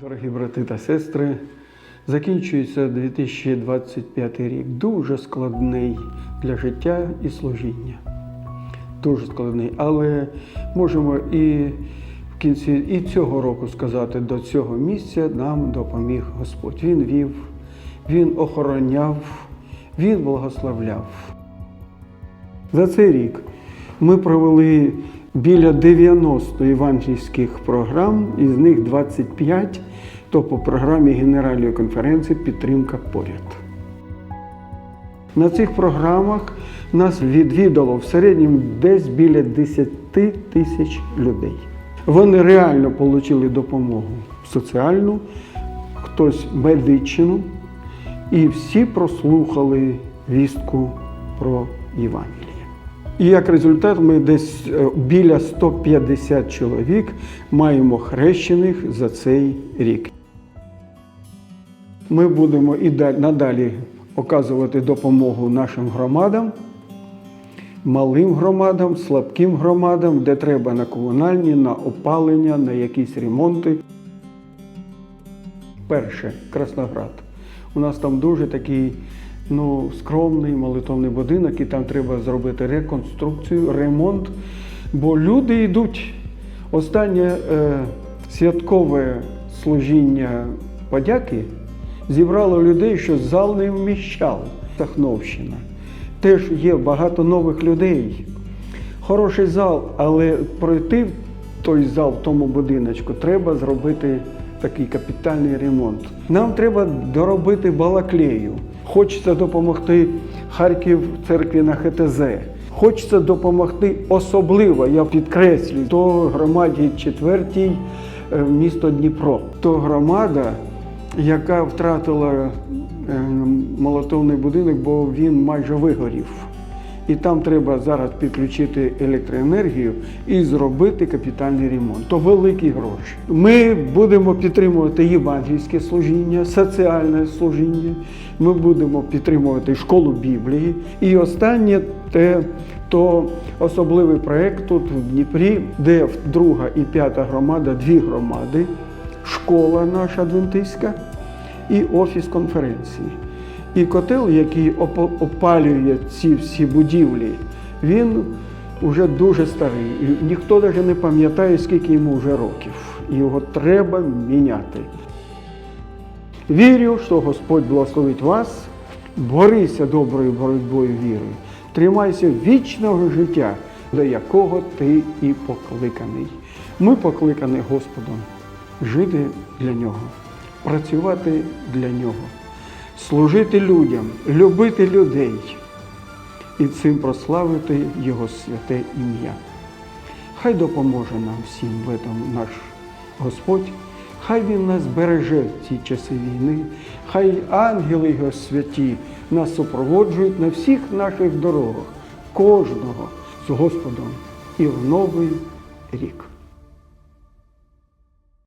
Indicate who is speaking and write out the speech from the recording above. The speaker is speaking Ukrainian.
Speaker 1: Дорогі брати та сестри, закінчується 2025 рік. Дуже складний для життя і служіння. Дуже складний. Але можемо і в кінці і цього року сказати, до цього місця нам допоміг Господь. Він вів, Він охороняв, Він благословляв. За цей рік ми провели біля 90 євангельських програм, із них 25 то по програмі Генеральної конференції Підтримка поряд. На цих програмах нас відвідало в середньому десь біля 10 тисяч людей. Вони реально отримали допомогу соціальну, хтось медичну, і всі прослухали вістку про Євангеліє. І як результат, ми десь е, біля 150 чоловік маємо хрещених за цей рік. Ми будемо і надалі оказувати допомогу нашим громадам, малим громадам, слабким громадам, де треба на комунальні, на опалення, на якісь ремонти. Перше Красноград. У нас там дуже такий ну, скромний молитовний будинок, і там треба зробити реконструкцію, ремонт. Бо люди йдуть. Останнє е, святкове служіння подяки зібрало людей, що зал не вміщав. Сахновщина. Теж є багато нових людей. Хороший зал, але пройти в той зал в тому будиночку треба зробити такий капітальний ремонт. Нам треба доробити балаклею. Хочеться допомогти Харків церкві на ХТЗ. Хочеться допомогти особливо, я підкреслюю, то громаді четвертій е, місто Дніпро. То громада, яка втратила е, молотовний будинок, бо він майже вигорів. І там треба зараз підключити електроенергію і зробити капітальний ремонт. То великі гроші. Ми будемо підтримувати євангельське служіння, соціальне служіння. Ми будемо підтримувати школу Біблії. І останнє те, то особливий проєкт тут в Дніпрі, де друга і п'ята громада, дві громади, школа наша адвентистська і офіс конференції. І котел, який опалює ці всі будівлі, він вже дуже старий. Ніхто навіть не пам'ятає, скільки йому вже років. Його треба міняти. Вірю, що Господь благословить вас, борися доброю боротьбою вірою, тримайся вічного життя, до якого ти і покликаний. Ми покликані Господом жити для нього, працювати для нього, служити людям, любити людей і цим прославити Його святе ім'я. Хай допоможе нам всім в этом наш Господь. Хай Він нас береже в ці часи війни, хай ангели Його святі нас супроводжують на всіх наших дорогах, кожного з Господом і в новий рік.